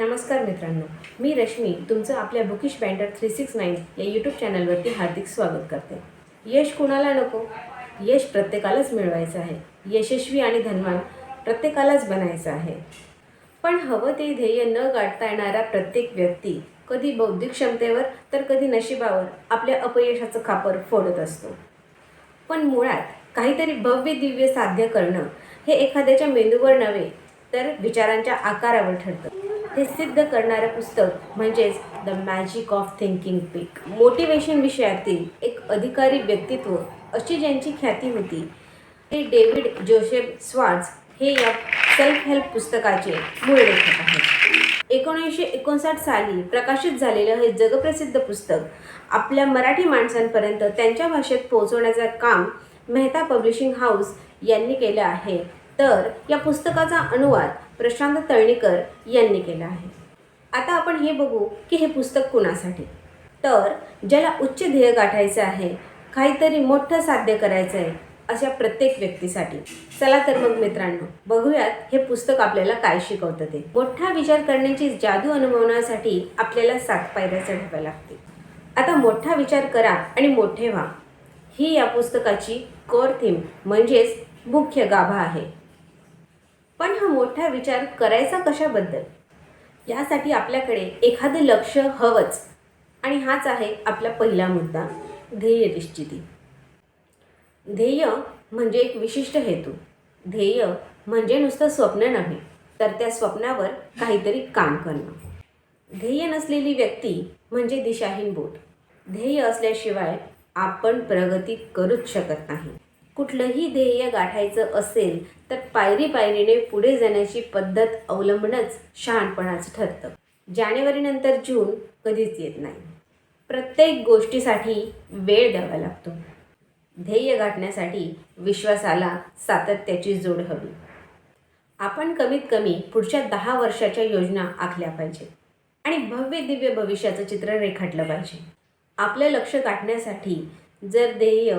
नमस्कार मित्रांनो मी रश्मी तुमचं आपल्या bookish banter three six nine या यूट्यूब चॅनलवरती हार्दिक स्वागत करते. यश कुणाला नको? यश प्रत्येकालाच मिळवायचं आहे. यशस्वी आणि धनवान प्रत्येकालाच बनायचं आहे. पण हवं ते ध्येय न गाठता येणारा प्रत्येक व्यक्ती कधी बौद्धिक क्षमतेवर तर कधी नशिबावर आपल्या अपयशाचं खापर फोडत असतो. पण मुळात काहीतरी भव्य दिव्य साध्य करणं हे एखाद्याच्या मेंदूवर नव्हे तर विचारांच्या आकारावर ठरतं. हे सिद्ध करणारं पुस्तक म्हणजेच the magic of thinking big motivation विषयातील एक अधिकारी व्यक्तित्व अशी ज्यांची ख्याती होती ते डेव्हिड जोसेफ स्वार्ट्स हे या सेल्फ हेल्प पुस्तकाचे मूळ लेखक आहेत. एकोणीसशे एकोणसाठ साली प्रकाशित झालेलं हे जगप्रसिद्ध पुस्तक आपल्या मराठी माणसांपर्यंत त्यांच्या भाषेत पोहोचवण्याचं काम मेहता पब्लिशिंग हाऊस यांनी केलं आहे. तर या पुस्तकाचा अनुवाद प्रशांत तळणीकर यांनी केला आहे. आता आपण हे बघू की हे पुस्तक कुणासाठी? तर ज्याला उच्च ध्येय गाठायचं आहे काहीतरी मोठं साध्य करायचं आहे अशा प्रत्येक व्यक्तीसाठी. चला तर मग मित्रांनो बघूयात हे पुस्तक आपल्याला काय शिकवतं ते. मोठा विचार करण्याची जादू अनुभवण्यासाठी आपल्याला सात पायऱ्या चढाव्या लागतील. आता मोठा विचार करा आणि मोठे व्हा. ही या पुस्तकाची कोर थीम म्हणजेच मुख्य गाभा आहे. पण हा मोठा विचार करायचा कशाबद्दल? यासाठी आपल्याकडे एखादं लक्ष हवंच. आणि हाच आहे आपला पहिला मुद्दा ध्येय निश्चिती. ध्येय म्हणजे एक विशिष्ट हेतू. ध्येय म्हणजे नुसतं स्वप्न नव्हे तर त्या स्वप्नावर काहीतरी काम करणं. ध्येय नसलेली व्यक्ती म्हणजे दिशाहीन बोट. ध्येय असल्याशिवाय आपण प्रगती करूच शकत नाही. कुठलंही ध्येय गाठायचं असेल तर पायरी पायरीने पुढे जाण्याची पद्धत अवलंबणंच शहाणपणाचं ठरतं. जानेवारीनंतर जून कधीच येत नाही. प्रत्येक गोष्टीसाठी वेळ द्यावा लागतो. ध्येय गाठण्यासाठी विश्वासाला सातत्याची जोड हवी. आपण कमीत कमी पुढच्या दहा वर्षाच्या योजना आखल्या पाहिजे आणि भव्य दिव्य भविष्याचं चित्र रेखाटलं पाहिजे. आपलं लक्ष गाठण्यासाठी जर ध्येय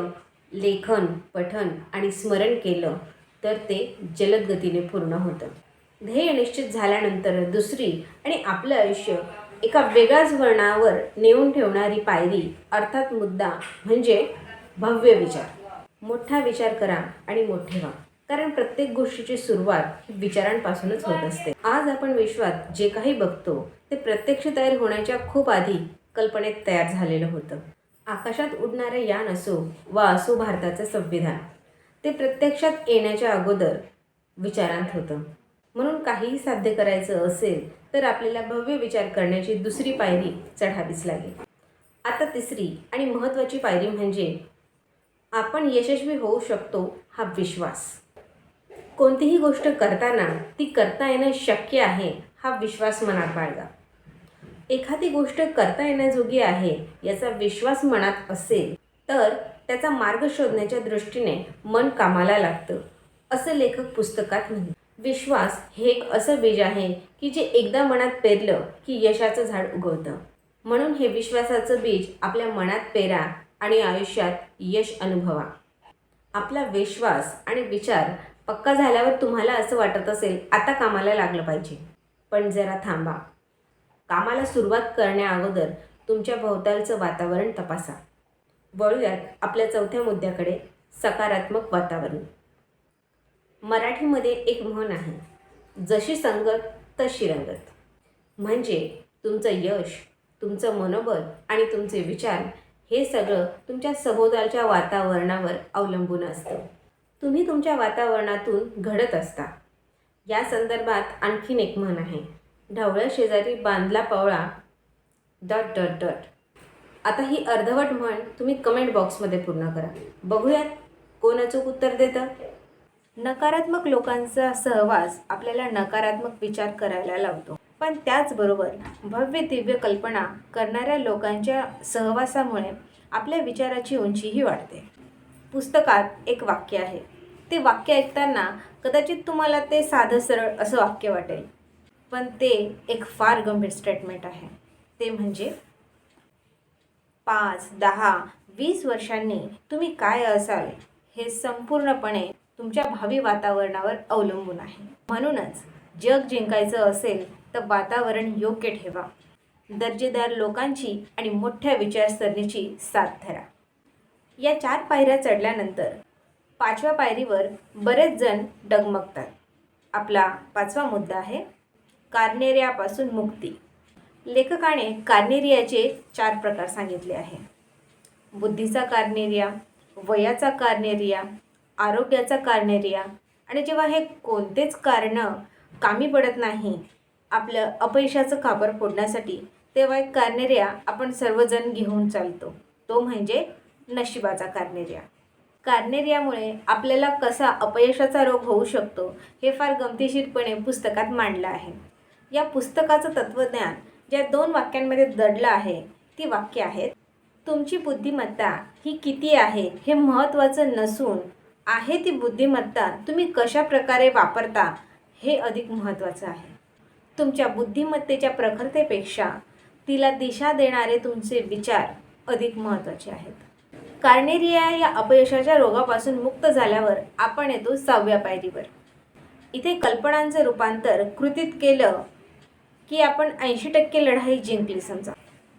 लेखन पठन आणि स्मरण केलं तर ते जलद गतीने पूर्ण होतं. ध्येय निश्चित झाल्यानंतर दुसरी आणि आपलं आयुष्य एका वेगळ्याच वळणावर नेऊन ठेवणारी पायरी अर्थात मुद्दा म्हणजे भव्य विचार. मोठा विचार करा आणि मोठे व्हा. कारण प्रत्येक गोष्टीची सुरुवात ही विचारांपासूनच होत असते. आज आपण विश्वात जे काही बघतो ते प्रत्यक्ष तयार होण्याच्या खूप आधी कल्पनेत तयार झालेलं होतं. आकाशात उडणारे यान असो वा असो भारताचं संविधान ते प्रत्यक्षात येण्याच्या अगोदर विचारांत होतं. म्हणून काहीही साध्य करायचं असेल तर आपल्याला भव्य विचार करण्याची दुसरी पायरी चढावीच लागेल. आता तिसरी आणि महत्त्वाची पायरी म्हणजे आपण यशस्वी होऊ शकतो हा विश्वास. कोणतीही गोष्ट करताना ती करता येणं शक्य आहे हा विश्वास मनात बाळगा. एखादी गोष्ट करता येण्याजोगी आहे याचा विश्वास मनात असेल तर त्याचा मार्ग शोधण्याच्या दृष्टीने मन कामाला लागतं असं लेखक पुस्तकात म्हणतात. विश्वास हे एक असं बीज आहे की जे एकदा मनात पेरलं की यशाचं झाड उगवतं. म्हणून हे विश्वासाचं बीज आपल्या मनात पेरा आणि आयुष्यात यश अनुभवा. आपला विश्वास आणि विचार पक्का झाल्यावर तुम्हाला असं वाटत असेल आता कामाला लागलं पाहिजे. पण जरा थांबा. कामाला सुरुवात करण्या अगोदर तुमच्या भोवतालचं वातावरण तपासा. वळूयात आपल्या चौथ्या मुद्द्याकडे सकारात्मक वातावरण. मराठीमध्ये एक म्हण आहे जशी संगत तशी रंगत. म्हणजे तुमचं यश तुमचं मनोबल आणि तुमचे विचार हे सगळं तुमच्या सभोवतालच्या वातावरणावर अवलंबून असतं. तुम्ही तुमच्या वातावरणातून घडत असता. या संदर्भात आणखीन एक म्हण आहे ढवळ्या शेजारी बांधला पवळा. Dot dot dot. आता ही अर्धवट म्हण तुम्ही कमेंट बॉक्समध्ये पूर्ण करा. बघूयात कोण अचूक उत्तर देतं. नकारात्मक लोकांचा सहवास आपल्याला नकारात्मक विचार करायला लावतो. पण त्याचबरोबर भव्य दिव्य कल्पना करणाऱ्या लोकांच्या सहवासामुळे आपल्या विचाराची उंचीही वाढते. पुस्तकात एक वाक्य आहे. ते वाक्य ऐकताना कदाचित तुम्हाला ते साधं सरळ असं वाक्य वाटेल. पण ते एक फार गंभीर स्टेटमेंट आहे. ते म्हणजे पाच दहा वीस वर्षांनी तुम्ही काय असाल हे संपूर्णपणे तुमच्या भावी वातावरणावर अवलंबून आहे. म्हणूनच जग जिंकायचं असेल तर वातावरण योग्य ठेवा. दर्जेदार लोकांची आणि मोठ्या विचारसरणीची साथ धरा. या चार पायऱ्या चढल्यानंतर पाचव्या पायरीवर बरेच जण डगमगतात. आपला पाचवा मुद्दा आहे कार्नेरियापासून मुक्ती. लेखकाने कार्नेरियाचे चार प्रकार सांगितले आहे. बुद्धीचा कार्नेरिया वयाचा कार्नेरिया आरोग्याचा कार्नेरिया आणि जेव्हा हे कोणतेच कारणं कामी पडत नाही आपलं अपयशाचं खापर फोडण्यासाठी तेव्हा एक कार्नेरिया आपण सर्वजण घेऊन चालतो. तो म्हणजे नशिबाचा कार्नेरिया. कार्नेरियामुळे आपल्याला कसा अपयशाचा रोग होऊ शकतो हे फार गमतीशीरपणे पुस्तकात मांडलं आहे. या पुस्तकाचं तत्त्वज्ञान ज्या दोन वाक्यांमध्ये दडलं आहे ती वाक्य आहेत तुमची बुद्धिमत्ता ही किती आहे हे महत्त्वाचं नसून आहे ती बुद्धिमत्ता तुम्ही कशा प्रकारे वापरता हे अधिक महत्त्वाचं आहे. तुमच्या बुद्धिमत्तेच्या प्रखरतेपेक्षा तिला दिशा देणारे तुमचे विचार अधिक महत्त्वाचे आहेत. कार्नेरिया या अपयशाच्या रोगापासून मुक्त झाल्यावर आपण येतो सहाव्या पायरीवर. इथे कल्पनांचं रूपांतर कृतीत केलं की आपण ऐंशी टक्के लढाई जिंकली समजा.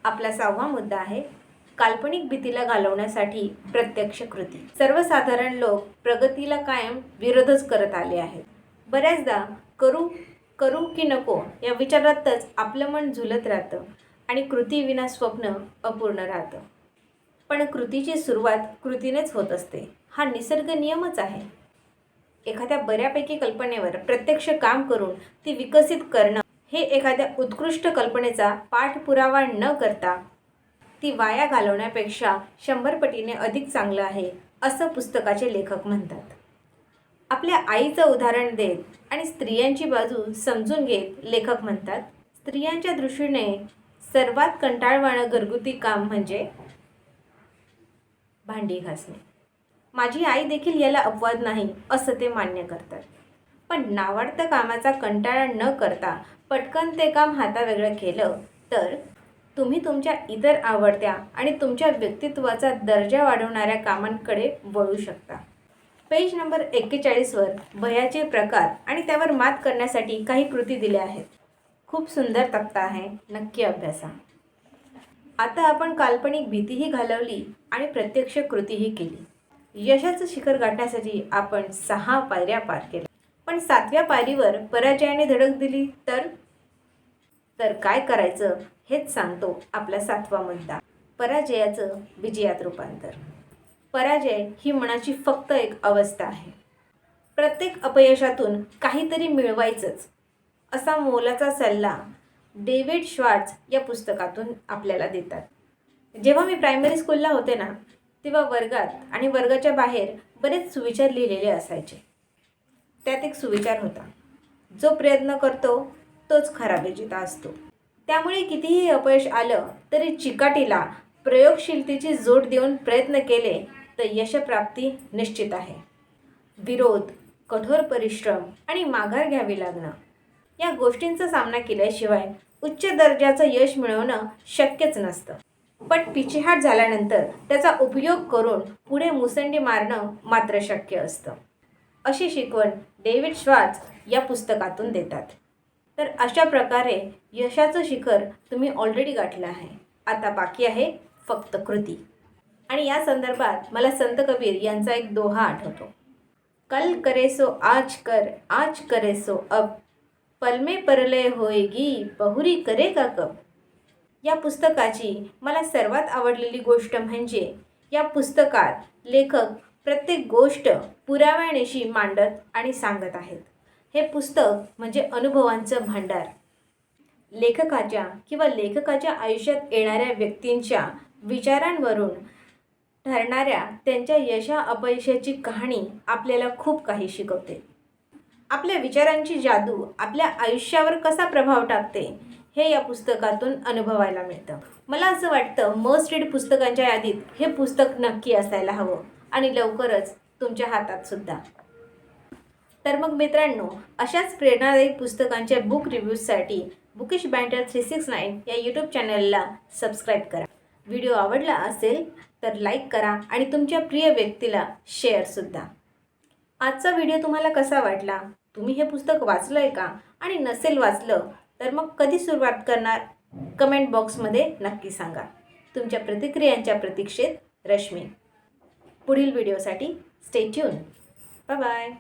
आपला सहावा मुद्दा आहे काल्पनिक भीतीला घालवण्यासाठी प्रत्यक्ष कृती. सर्वसाधारण लोक प्रगतीला कायम विरोधच करत आले आहेत. बऱ्याचदा करू करू की नको या विचारातच आपलं मन झुलत राहतं आणि कृतीविना स्वप्न अपूर्ण राहतं. पण कृतीची सुरुवात कृतीनेच होत असते. हा निसर्ग नियमच आहे. एखाद्या बऱ्यापैकी कल्पनेवर प्रत्यक्ष काम करून ती विकसित करणं हे एखाद्या उत्कृष्ट कल्पनेचा पाठपुरावा न करता ती वाया घालवण्यापेक्षा शंभर पटीने अधिक चांगलं आहे असं पुस्तकाचे लेखक म्हणतात. आपल्या आईचं उदाहरण देत आणि स्त्रियांची बाजू समजून घेत लेखक म्हणतात स्त्रियांच्या दृष्टीने सर्वात कंटाळवाणं घरगुती काम म्हणजे भांडी घासणे. माझी आई देखील याला अपवाद नाही असं ते मान्य करतात. पण नावाडतं कामाचा कंटाळा न करता पटकन ते काम हातावेगळं केलं तर तुम्ही तुमच्या इतर आवडत्या आणि तुमच्या व्यक्तित्वाचा दर्जा वाढवणाऱ्या कामांकडे वळू शकता. पेज नंबर एक्केचाळीसवर भयाचे प्रकार आणि त्यावर मात करण्यासाठी काही कृती दिल्या आहेत. खूप सुंदर तक्ता आहे. नक्की अभ्यासा. आता आपण काल्पनिक भीतीही घालवली आणि प्रत्यक्ष कृतीही केली. यशाचं शिखर गाठण्यासाठी आपण सहा पायऱ्या पार केल्या. पण सातव्या पायरीवर पराजयाने धडक दिली तर? तर काय करायचं हेच सांगतो आपला सातवा मुद्दा. पराजयाचं विजयात रूपांतर. पराजय ही मनाची फक्त एक अवस्था आहे. प्रत्येक अपयशातून काहीतरी मिळवायचंच. असा मोलाचा सल्ला डेव्हिड श्वार्ट्स या पुस्तकातून आपल्याला देतात. जेव्हा मी प्रायमरी स्कूलला होते ना तेव्हा वर्गात आणि वर्गाच्या बाहेर बरेच सुविचार लिहिलेले असायचे. त्यात एक सुविचार होता. जो प्रयत्न करतो तोच खरा विजेता असतो. त्यामुळे कितीही अपयश आलं तरी चिकाटीला प्रयोगशीलतेची जोड देऊन प्रयत्न केले तर यशप्राप्ती निश्चित आहे. विरोध कठोर परिश्रम आणि माघार घ्यावी लागणं या गोष्टींचा सामना केल्याशिवाय उच्च दर्जाचं यश मिळवणं शक्यच नसतं. पण पिछेहाट झाल्यानंतर त्याचा उपयोग करून पुढे मुसंडी मारणं मात्र शक्य असतं. अशी शिकवण डेव्हिड श्वार्ट्स या पुस्तकातून देतात. तर अशा प्रकारे यशाचं शिखर तुम्ही ऑलरेडी गाठलं आहे. आता बाकी आहे फक्त कृती. आणि या संदर्भात मला संत कबीर यांचा एक दोहा आठवतो. कल करे सो आज कर आज करे सो अब. पलमे परलय होएगी बहुरी करे का कब? या पुस्तकाची मला सर्वात आवडलेली गोष्ट म्हणजे या पुस्तकात लेखक प्रत्येक गोष्ट पुराव्यानेशी मांडत आणि सांगत आहेत. हे पुस्तक म्हणजे अनुभवांचं भांडार. लेखकाच्या किंवा लेखकाच्या आयुष्यात येणाऱ्या व्यक्तींच्या विचारांवरून ठरणाऱ्या त्यांच्या यशा अपयशाची कहाणी आपल्याला खूप काही शिकवते. आपल्या विचारांची जादू आपल्या आयुष्यावर कसा प्रभाव टाकते हे या पुस्तकातून अनुभवायला मिळतं. मला असं वाटतं मस्ट रीड पुस्तकांच्या यादीत हे पुस्तक नक्की असायला हवं आणि लवकरच तुमच्या हातात सुद्धा. तर मग मित्रांनो अशाच प्रेरणादायी पुस्तकांच्या book रिव्ह्यूजसाठी bookish banter three six nine या यूट्यूब चॅनलला सबस्क्राईब करा. व्हिडिओ आवडला असेल तर लाईक करा आणि तुमच्या प्रिय व्यक्तीला शेअरसुद्धा आजचा व्हिडिओ तुम्हाला कसा वाटला? तुम्ही हे पुस्तक वाचलं आहे का? आणि नसेल वाचलं तर मग कधी सुरुवात करणार? कमेंट बॉक्समध्ये नक्की सांगा. तुमच्या प्रतिक्रियांच्या प्रतीक्षेत रश्मी. पुढील व्हिडिओसाठी स्टे ट्यून बाय बाय